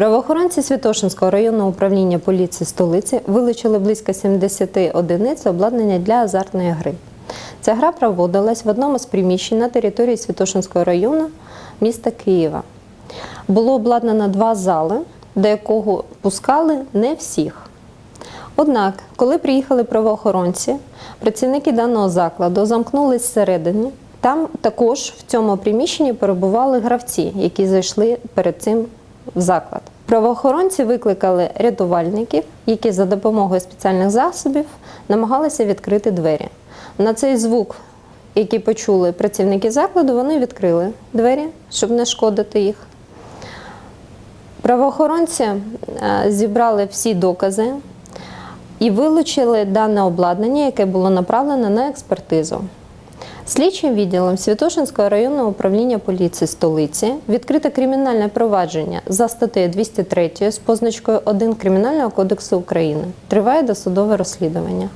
Правоохоронці Святошинського районного управління поліції столиці вилучили близько 70 одиниць обладнання для азартної гри. Ця гра проводилась в одному з приміщень на території Святошинського району міста Києва. Було обладнано два зали, до якого пускали не всіх. Однак, коли приїхали правоохоронці, працівники даного закладу замкнулись всередині. Там також в цьому приміщенні перебували гравці, які зайшли перед цим в заклад. Правоохоронці викликали рятувальників, які за допомогою спеціальних засобів намагалися відкрити двері. На цей звук, який почули працівники закладу, вони відкрили двері, щоб не шкодити їх. Правоохоронці е, зібрали всі докази і вилучили дане обладнання, яке було направлено на експертизу. Слідчим відділом Святошинського районного управління поліції столиці відкрите кримінальне провадження за статтею 203 з позначкою 1 Кримінального кодексу України. Триває досудове розслідування.